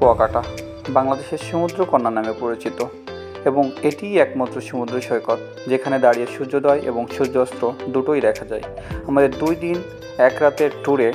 কুয়াকাটা, বাংলাদেশের সমুদ্রকন্যা নামে পরিচিত এবং এটিই একমাত্র সমুদ্র সৈকত যেখানে দাঁড়িয়ে সূর্যোদয় এবং সূর্যাস্ত দুটোই দেখা যায়। আমাদের দুই দিন, এক রাতের ট্যুরে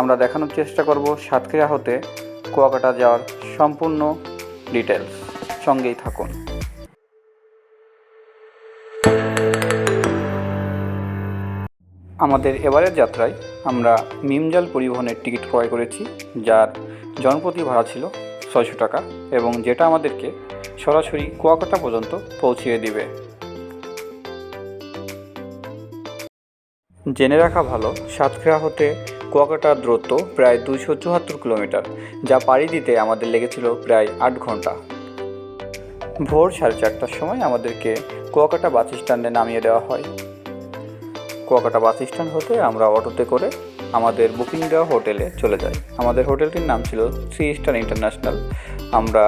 আমরা দেখানোর চেষ্টা করব সাতক্ষীরা হতে কুয়াকাটা যাওয়ার সম্পূর্ণ ডিটেলস সঙ্গেই থাকুন। আমাদের এবারের যাত্রায় আমরা মিমজাল পরিবহনের টিকিট ক্রয় করেছি, যার জনপ্রতি ভাড়া ছিল ছয়শো টাকা এবং যেটা আমাদেরকে সরাসরি কুয়াকাটা পর্যন্ত পৌঁছিয়ে দিবে। জেনে রাখা ভালো, সাতক্ষীরা হতে কুয়াকাটার দূরত্ব প্রায় দুইশো চুয়াত্তর কিলোমিটার, যা পাড়ি দিতে আমাদের লেগেছিল প্রায় আট ঘণ্টা। ভোর সাড়ে চারটার সময় আমাদেরকে কুয়াকাটা বাস স্ট্যান্ডে নামিয়ে দেওয়া হয়। কুয়াকাটা বাস স্ট্যান্ড হতে আমরা অটোতে করে আমাদের বুকিং দেওয়া হোটেলে চলে যাই। আমাদের হোটেলটির নাম ছিল থ্রি স্টার ইন্টারন্যাশনাল। আমরা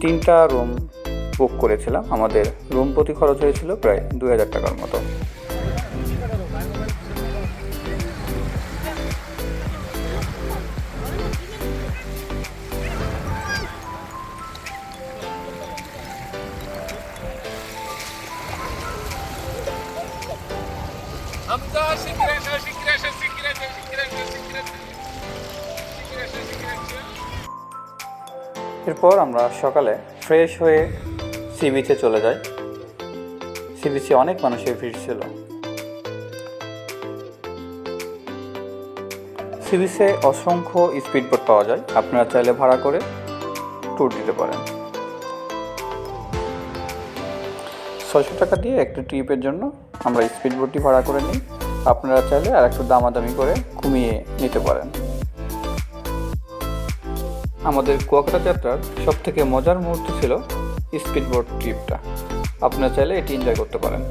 তিনটা রুম বুক করেছিলাম। আমাদের রুম প্রতি খরচ হয়েছিল প্রায় দু হাজার টাকার মতো। এরপর আমরা সকালে ফ্রেশ হয়ে সি বিচে চলে যাই। সি বিচে অনেক মানুষের ভিড় ছিল। সি বিচে অসংখ্য স্পিডবোট পাওয়া যায়। আপনারা চাইলে ভাড়া করে ট্যুর দিতে পারেন। ছয়শো টাকা দিয়ে একটি ট্রিপের জন্য আমরা স্পিডবোটটি ভাড়া করে নিই। আপনারা চাইলে আর একটু দামাদামি করে কমিয়ে নিতে পারেন। আমাদের কুয়াকাটা যাত্রার সব থেকে মজার মুহূর্ত ছিল স্পিডবোট ট্রিপটা। আপনারা চাইলে এটি এনজয় করতে পারেন।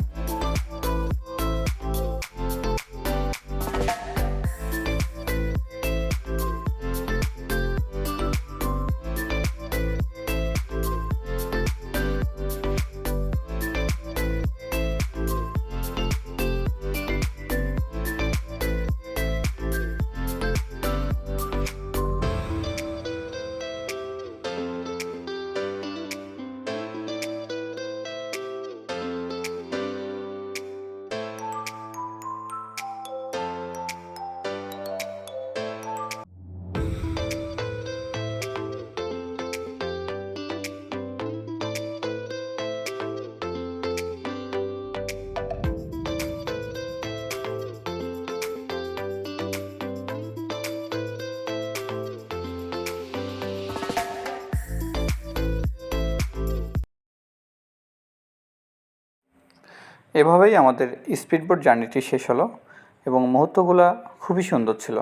এভাবেই আমাদের স্পিডবোট জার্নিটি শেষ হলো এবং মুহূর্তগুলো খুবই সুন্দর ছিল।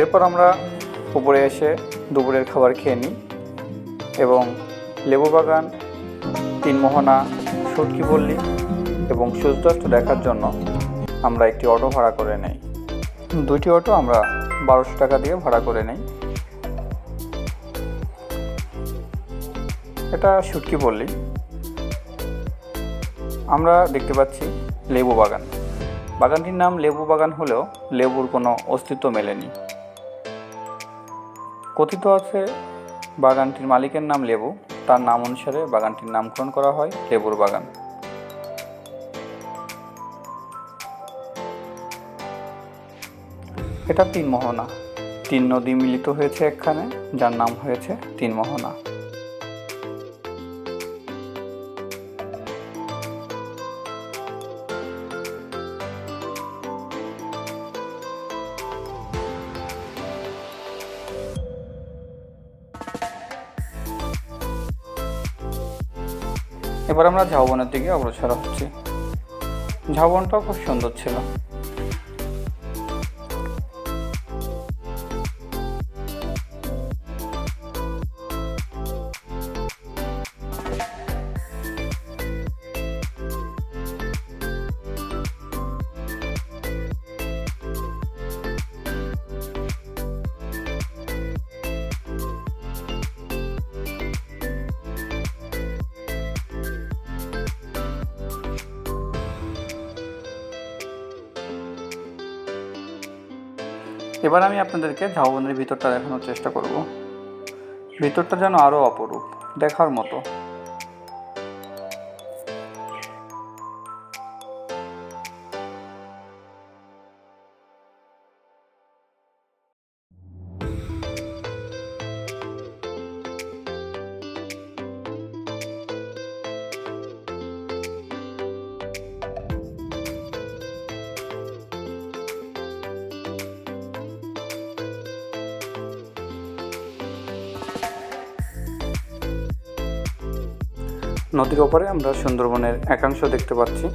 এরপর আমরা উপরে এসে দুপুরের খাবার খেয়ে নিই এবং লেবু বাগান তিনমোহনা, সুটকি পল্লী এবং সূর্যাস্ত দেখার জন্য আমরা একটি অটো ভাড়া করে নেই। দুইটি অটো আমরা বারোশো টাকা দিয়ে ভাড়া করে নেই। এটা সুটকি পল্লী। আমরা দেখতে পাচ্ছি লেবু বাগান। বাগানটির নাম লেবু বাগান হলেও লেবুর কোনো অস্তিত্ব মেলেনি। কথিত আছে বাগানটির মালিকের নাম লেবু। তার নাম অনুসারে বাগানটির নামকরণ করা হয় লেবুর বাগান। এটা তিন মোহনা। তিন নদী মিলিত হয়েছে এখানে যার নাম হয়েছে তিন মোহনা। এবার আমরা ঝাউবনের দিকে অগ্রসর হচ্ছি। ঝাউবনটাও খুব সুন্দর ছিল। এবার আমি আপনাদেরকে ঝাউবনের ভিতরটা দেখানোর চেষ্টা করব। ভিতরটা যেন আরও অপরূপ দেখার মতো। নদীর ওপারে আমরা সুন্দরবনের একাংশ দেখতে পাচ্ছি।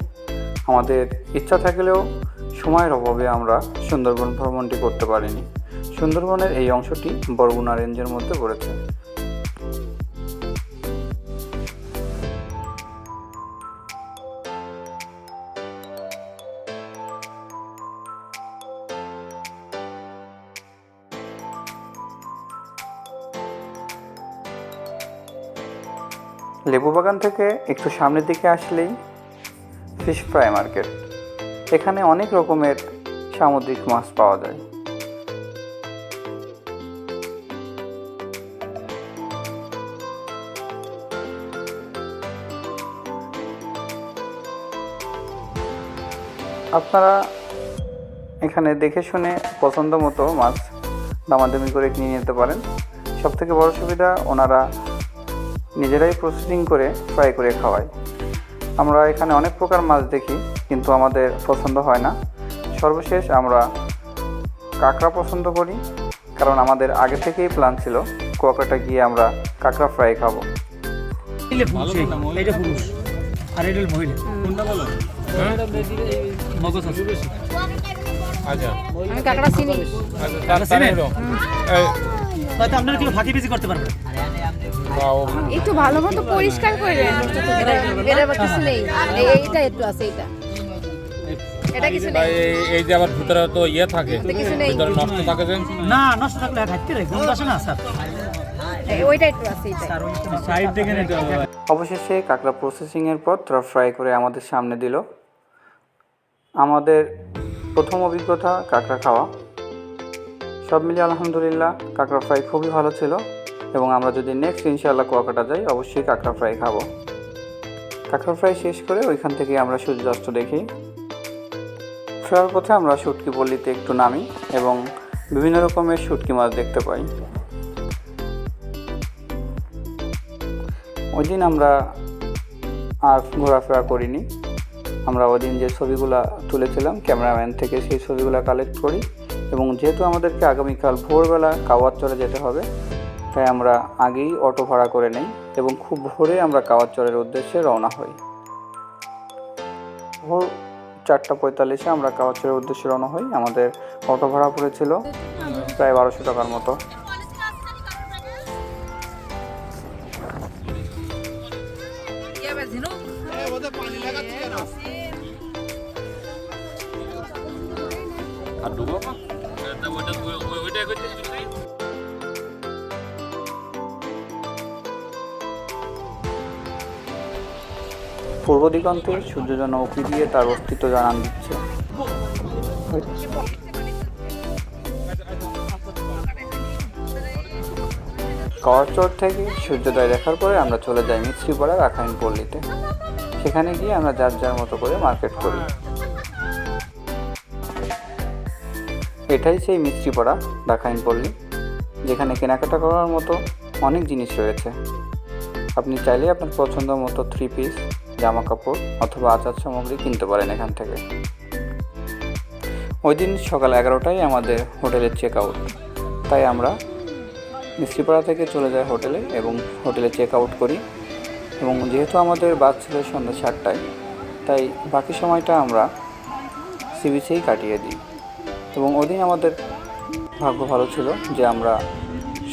আমাদের ইচ্ছা থাকলেও সময়ের অভাবে আমরা সুন্দরবন ভ্রমণটি করতে পারিনি। সুন্দরবনের এই অংশটি বরগুনা রেঞ্জের মধ্যে পড়েছে। লেবু বাগান থেকে একটু সামনের দিকে আসলেই ফিশ ফ্রাই মার্কেট এখানে অনেক রকমের সামুদ্রিক মাছ পাওয়া যায়। আপনারা এখানে দেখে শুনে পছন্দ মতো মাছ দামাদামি করে কিনে নিতে পারেন। সবথেকে বড় সুবিধা, ওনারা নিজেরাই প্রসেসিং করে ফ্রাই করে খাওয়াই। আমরা এখানে অনেক প্রকার মাছ দেখি কিন্তু আমাদের পছন্দ হয় না। সর্বশেষ আমরা কাঁকড়া পছন্দ করি কারণ আমাদের আগে থেকেই প্ল্যান ছিল কুয়াকাটা গিয়ে আমরা কাঁকড়া ফ্রাই খাব। আর এটা মহিলা। কোনটা বলো হ্যাঁ? মগজ আছে। আচ্ছা। আমি কাকড়া চিনি। আচ্ছা হলো এই হয়তো আপনারা ফাঁকি করতে পারবেন একটু ভালো মতো পরিষ্কার করে এর আবার কিছু নেই। এইটা একটু আছে এইটা। এটা কিছু নেই। এই- এই যে আবার ভিতরে তো ইয়ে থাকে কিছু নেই। ভিতরে নষ্ট থাকে না নষ্ট থাকলে খাইতে রে গন্ধ আসে না স্যার। ওইটা একটু আছে এইটা। স্যার ওই সাইড থেকে নিতে হবে অবশেষে কাঁকড়া প্রসেসিংয়ের পর তারা ফ্রাই করে আমাদের সামনে দিল। আমাদের প্রথম অভিজ্ঞতা কাঁকড়া খাওয়া। সব মিলিয়ে আলহামদুলিল্লাহ, কাঁকড়া ফ্রাই খুবই ভালো ছিল এবং আমরা যদি নেক্সট ইনশাআল্লাহ কুয়াকাটা যাই, অবশ্যই কাঁকড়া ফ্রাই খাব। কাঁকড়া ফ্রাই শেষ করে ওইখান থেকে আমরা সূর্যাস্ত দেখি। ফেরার পথে আমরা শুটকি পল্লীতে একটু নামি এবং বিভিন্ন রকমের শুটকি মাছ দেখতে পাই। ওই দিন আমরা আর ঘোরাফেরা করিনি। আমরা ওই দিন যে ছবিগুলো তুলেছিলাম ক্যামেরাম্যান থেকে সেই ছবিগুলো কালেক্ট করি এবং যেহেতু আমাদেরকে আগামীকাল ভোরবেলা কাওয়ার চলে যেতে হবে তাই আমরা আগেই অটো ভাড়া করে নেই এবং খুব ভোরে আমরা কাওয়ার চরের উদ্দেশ্যে রওনা হই ভোর চারটা পঁয়তাল্লিশে আমরা কাওয়ার চরের উদ্দেশ্যে রওনা হই আমাদের অটো ভাড়া পড়েছিল প্রায় বারোশো টাকার মতো আর ডুবো ওইটা পূর্ব দিগন্তে সূর্য যেন উঁকি দিয়ে তার অস্তিত্ব জানান দিচ্ছে। কওয়ারচর থেকে সূর্যোদয় দেখার পরে আমরা চলে যাই মিস্ত্রিপাড়া রাখাইন পল্লীতে সেখানে গিয়ে আমরা যার যার মতো করে মার্কেট করি। এটাই সেই মিস্ত্রিপাড়া রাখাইন পল্লী, যেখানে কেনাকাটা করার মতো অনেক জিনিস রয়েছে। আপনি চাইলে আপনার পছন্দ মতো থ্রি পিস জামা কাপড় অথবা আচার সামগ্রী কিনতে পারেন এখান থেকে। ওই দিন সকাল এগারোটায় আমাদের হোটেলের চেক আউট তাই আমরা মিস্ত্রিপাড়া থেকে চলে যাই হোটেলে এবং হোটেলে চেক আউট করি। এবং যেহেতু আমাদের বাস ছিল সন্ধ্যা সাতটায়, তাই বাকি সময়টা আমরা সি বিচেই কাটিয়ে দিই। এবং ওদিন আমাদের ভাগ্য ভালো ছিল যে আমরা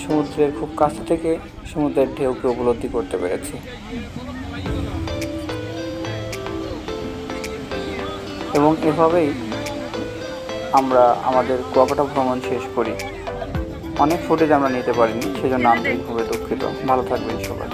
সমুদ্রের খুব কাছ থেকে সমুদ্রের ঢেউকে উপলব্ধি করতে পেরেছি। এবং এভাবেই আমরা আমাদের কুয়াকাটা ভ্রমণ শেষ করি। অনেক ফুটেজ আমরা নিতে পারিনি, সেজন্য আন্তরিকভাবে দুঃখিত। ভালো থাকবেন সবাই।